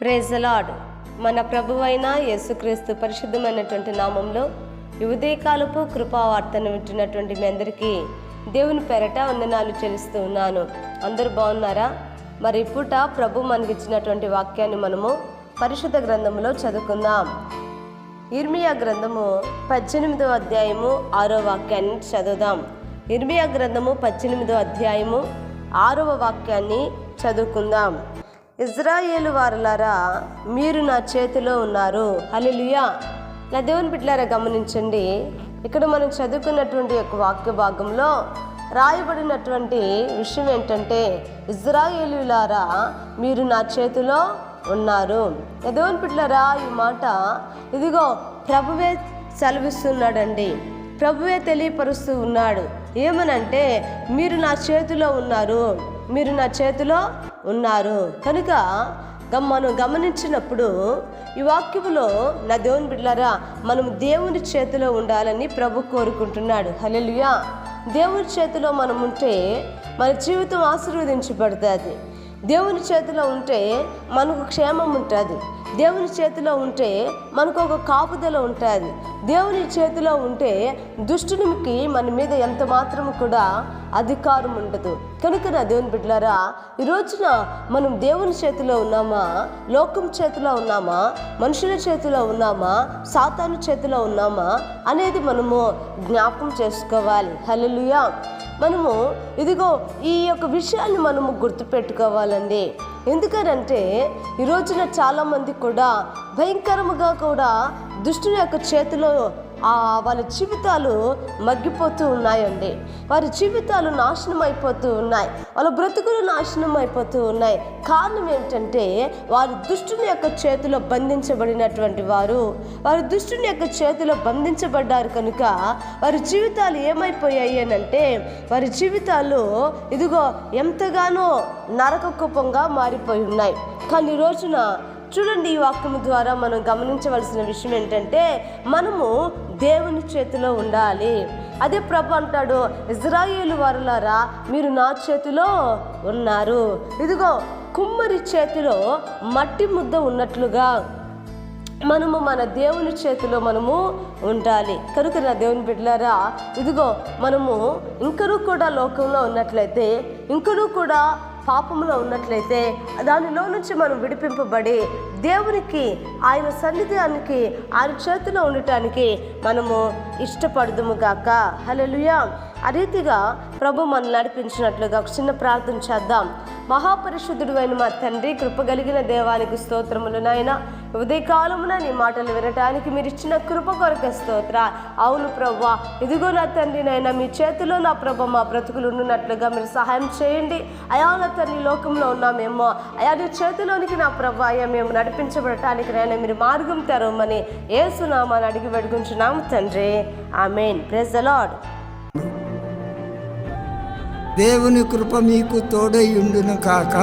Praise the Lord మన ప్రభువైన యేసుక్రీస్తు పరిశుద్ధమైనటువంటి నామంలో ఈ కృపావార్తను వింటున్నటువంటి మీ అందరికీ దేవుని పెరట వందనాలు చెల్లిస్తూ ఉన్నాను. అందరూ బాగున్నారా? మరి పూట ప్రభు మనకిచ్చినటువంటి వాక్యాన్ని మనము పరిశుద్ధ గ్రంథంలో చదువుకుందాం. ఇర్మియా గ్రంథము పద్దెనిమిదో అధ్యాయము ఆరో వాక్యాన్ని చదువుదాం. ఇర్మియా గ్రంథము పద్దెనిమిదో అధ్యాయము ఆరవ వాక్యాన్ని చదువుకుందాం. ఇజ్రాయేలు వారులారా మీరు నా చేతిలో ఉన్నారు. హల్లెలూయా. నా దేవుని బిడ్డలారా గమనించండి. ఇక్కడ మనం చదువుకున్నటువంటి యొక్క వాక్య భాగంలో రాయబడినటువంటి విషయం ఏంటంటే ఇజ్రాయేలులారా మీరు నా చేతిలో ఉన్నారు. నా దేవుని బిడ్డలారా ఈ మాట ఇదిగో ప్రభువే సెలవిస్తున్నాడండి. ప్రభువే తెలియపరుస్తూ ఉన్నాడు. ఏమనంటే మీరు నా చేతిలో ఉన్నారు. మీరు నా చేతిలో ఉన్నారు. కనుక మనం గమనించినప్పుడు ఈ వాక్యములో నా దేవుని బిడ్డలారా మనం దేవుని చేతిలో ఉండాలని ప్రభు కోరుకుంటున్నాడు. హలెలుయా దేవుని చేతిలో మనం ఉంటే మన జీవితం ఆశీర్వదించబడుతుంది. దేవుని చేతిలో ఉంటే మనకు క్షేమం ఉంటుంది. దేవుని చేతిలో ఉంటే మనకు ఒక కాపుదల ఉంటుంది. దేవుని చేతిలో ఉంటే దుష్టునికి మన మీద ఎంత మాత్రం కూడా అధికారం ఉండదు. కనుక నా దేవుని బిడ్డలారా ఈ రోజున మనం దేవుని చేతిలో ఉన్నామా? లోకం చేతిలో ఉన్నామా? మనుషుల చేతిలో ఉన్నామా? సాతాను చేతిలో ఉన్నామా? అనేది మనము జ్ఞాపకం చేసుకోవాలి. హల్లెలూయా. మనము ఇదిగో ఈ యొక్క విషయాన్ని మనము గుర్తుపెట్టుకోవాలి. గుర్తుపెట్టుకోవాలండి ఎందుకనంటే ఈ రోజున చాలామంది కూడా భయంకరముగా కూడా దుష్టుని యొక్క చేతిలో వాళ్ళ జీవితాలు మగ్గిపోతూ ఉన్నాయండి. వారి జీవితాలు నాశనం అయిపోతూ ఉన్నాయి. వాళ్ళ బ్రతుకులు నాశనం అయిపోతూ ఉన్నాయి. కారణం ఏమిటంటే వారి దుష్టుని యొక్క చేతిలో బంధించబడినటువంటి వారు. వారి దుష్టుని యొక్క చేతిలో బంధించబడ్డారు కనుక వారి జీవితాలు ఏమైపోయాయి అంటే వారి జీవితాలు ఇదిగో ఎంతగానో నరక కుపంగా మారిపోయి ఉన్నాయి. కానీ రోజున చూడండి ఈ వాక్యము ద్వారా మనం గమనించవలసిన విషయం ఏంటంటే మనము దేవుని చేతిలో ఉండాలి. అదే ప్రభు అంటాడు ఇజ్రాయేలు వారులారా మీరు నా చేతిలో ఉన్నారు. ఇదిగో కుమ్మరి చేతిలో మట్టి ముద్ద ఉన్నట్లుగా మనము మన దేవుని చేతిలో మనము ఉండాలి. కనుక నా దేవుని బిడ్డలారా ఇదిగో మనము ఇంకనూ కూడా లోకంలో ఉన్నట్లయితే ఇంకనూ కూడా పాపంలో ఉన్నట్లయితే దానిలో నుంచి మనం విడిపింపబడి దేవునికి ఆయన సన్నిధానికి ఆయన చేతిలో ఉండటానికి మనము ఇష్టపడదుము గాక. హలలుయా ఆ రీతిగా ప్రభు మనం నడిపించినట్లుగా ఒక చిన్న ప్రార్థన చేద్దాం. మహాపరిశుద్ధుడు అయిన మా తండ్రి కృపగలిగిన దేవానికి స్తోత్రములు నాయన. ఉదయకాలమున నీ మాటలు వినటానికి మీరు ఇచ్చిన కృప కొరకు స్తోత్ర. అవును ప్రభా ఇదిగో నా తండ్రి నైనా మీ చేతిలో నా ప్రభ మా బ్రతుకులు ఉన్నట్లుగా మీరు సహాయం చేయండి. అయా నా తండ్రి లోకంలో ఉన్నామేమో. అయా నీ చేతిలోనికి నా ప్రభ అయ్యా మేము నడిపించబడటానికి నైనా మీరు మార్గం తెరవమని ఏసునామాని అడిగి వెడుగుంచున్నాము తండ్రి. ఆమెన్. ప్రెజ్ ద లార్డ్ దేవుని కృప మీకు తోడై ఉండును కాక.